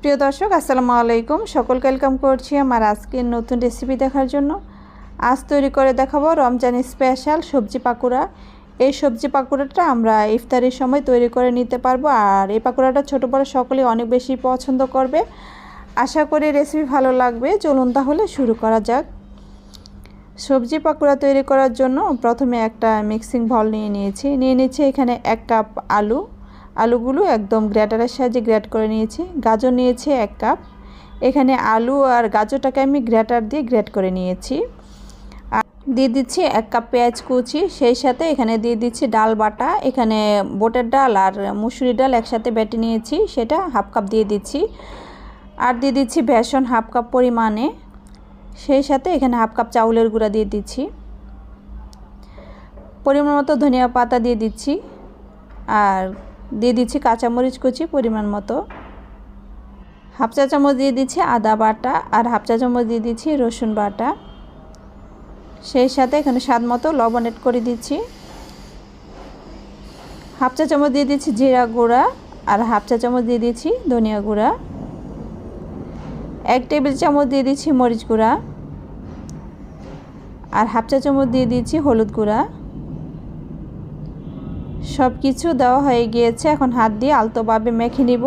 প্রিয় দর্শক, আসসালামু আলাইকুম। সকলকে ওয়েলকাম করছি আমার আজকের নতুন রেসিপি দেখার জন্য। আজ তৈরি করে দেখাবো রমজানি স্পেশাল সবজি পাকুড়া। এই সবজি পাকুড়াটা আমরা ইফতারির সময় তৈরি করে নিতে পারব। আর এই পাকুড়াটা ছোটো বড়ো সকলেই অনেক বেশি পছন্দ করবে। আশা করি রেসিপি ভালো লাগবে। চলুন তাহলে শুরু করা যাক। সবজি পাকুড়া তৈরি করার জন্য প্রথমে একটা মিক্সিং বল নিয়ে নিয়েছি। নিয়ে নিচ্ছি এখানে এক কাপ আলু। আলুগুলো একদম গ্রেটারের সাহায্যে গ্রেট করে নিয়েছি। গাজর নিয়েছি এক কাপ। এখানে আলু আর গাজরটাকে আমি গ্রেটার দিয়ে গ্রেট করে নিয়েছি। দিয়ে দিচ্ছি এক কাপ পেঁয়াজ কুচি, সেই সাথে এখানে দিয়ে দিচ্ছি ডাল বাটা, এখানে বোটের ডাল আর মুসুরি ডাল একসাথে বেটে নিয়েছি, সেটা হাফ কাপ দিয়ে দিচ্ছি। আর দিয়ে দিচ্ছি বেসন হাফ কাপ পরিমাণে, সেই সাথে এখানে হাফ কাপ চাউলের গুঁড়া দিয়ে দিচ্ছি। পরিমাণ মতো ধনিয়া পাতা দিয়ে দিচ্ছি। আর দিয়ে দিচ্ছি কাঁচামরিচ কুচি পরিমাণ মতো। হাফ চা চামচ দিয়ে দিচ্ছি আদা বাটা আর হাফ চা চামচ দিয়ে দিচ্ছি রসুন বাটা। সেই সাথে এখানে স্বাদ মতো লবণ এড করে দিচ্ছি। হাফ চা চামচ দিয়ে দিচ্ছি জিরা গুঁড়া আর হাফ চা চামচ দিয়ে দিচ্ছি ধনিয়া গুঁড়া। এক টেবিল চামচ দিয়ে দিচ্ছি মরিচ গুঁড়া। আর হাফ চা চামচ দিয়ে দিচ্ছি হলুদ গুঁড়া। সব কিছু দেওয়া হয়ে গিয়েছে। এখন হাত দিয়ে আলতোভাবে মেখে নিব।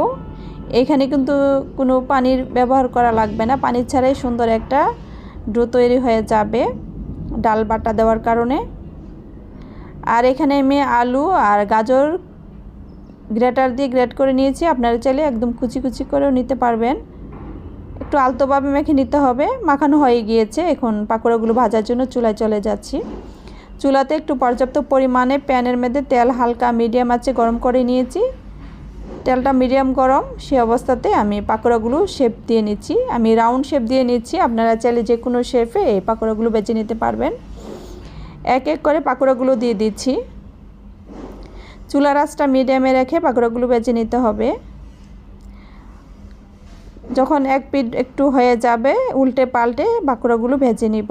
এখানে কিন্তু কোনো পানির ব্যবহার করা লাগবে না। পানির ছাড়াই সুন্দর একটা ডো তৈরি হয়ে যাবে ডাল বাটা দেওয়ার কারণে। আর এখানে আমি আলু আর গাজর গ্রেটার দিয়ে গ্রেট করে নিয়েছি। আপনারা চাইলে একদম কুচি কুচি করেও নিতে পারবেন। একটু আলতোভাবে মেখে নিতে হবে। মাখানো হয়ে গিয়েছে। এখন পাকোড়াগুলো ভাজার জন্য চুলায় চলে যাচ্ছি। চুলাতে একটু পর্যাপ্ত পরিমাণে প্যানের মধ্যে তেল হালকা মিডিয়াম আছে গরম করে নিয়েছি। তেলটা মিডিয়াম গরম, সে অবস্থাতে আমি পাকোড়াগুলো শেপ দিয়ে নিচ্ছি। আমি রাউন্ড শেপ দিয়ে নিচ্ছি, আপনারা চাইলে যে কোনো শেপে এই পাকোড়াগুলো বেছে নিতে পারবেন। এক এক করে পাকোড়াগুলো দিয়ে দিচ্ছি। চুলা রাসটা মিডিয়ামে রেখে পাকোড়াগুলো বেছে নিতে হবে। যখন এক পিঠ একটু হয়ে যাবে উল্টে পাল্টে পাকোড়াগুলো ভেজে নিব।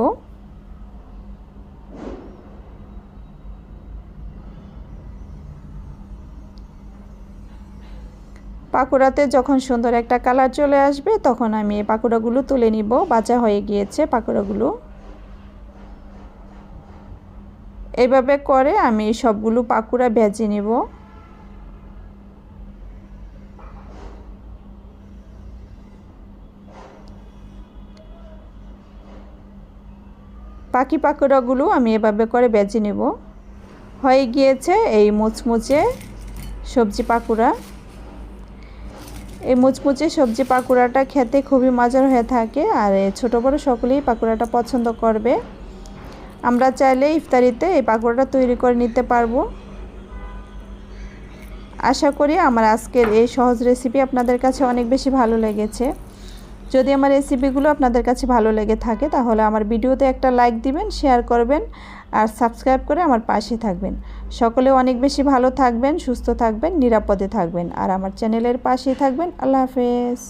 পাকোড়াতে যখন সুন্দর একটা কালার চলে আসবে, তখন আমি এই পাকোড়াগুলো তুলে নিব। বাজা হয়ে গিয়েছে পাকোড়াগুলো। এইভাবে করে আমি সবগুলো পাকুড়া ভেজে নিব। পাখি পাকোড়াগুলো আমি এভাবে করে বেজে নেব। হয়ে গিয়েছে এই মুচমুচে সবজি পাকুড়া। এই মুচমুচে সবজি পাকুড়াটা খেতে খুবই মজার হয়ে থাকে আর ছোট বড় সকলেই পাকুড়াটা পছন্দ করবে। আমরা চাইলে ইফতারিতে এই পাকুড়াটা তৈরি করে নিতে পারব। আশা করি আমার আজকের এই সহজ রেসিপি আপনাদের কাছে অনেক বেশি ভালো লেগেছে। যদি আমার রেসিপিগুলো আপনাদের কাছে ভালো লেগে থাকে, তাহলে আমার ভিডিওতে একটা লাইক দিবেন শেয়ার করবেন আর সাবস্ক্রাইব করে আমার পাশে থাকবেন। সকলে অনেক বেশি ভালো থাকবেন, সুস্থ থাকবেন, নিরাপদে থাকবেন। আর আমার চ্যানেলের পাশেই থাকবেন। আল্লাহ হাফেজ।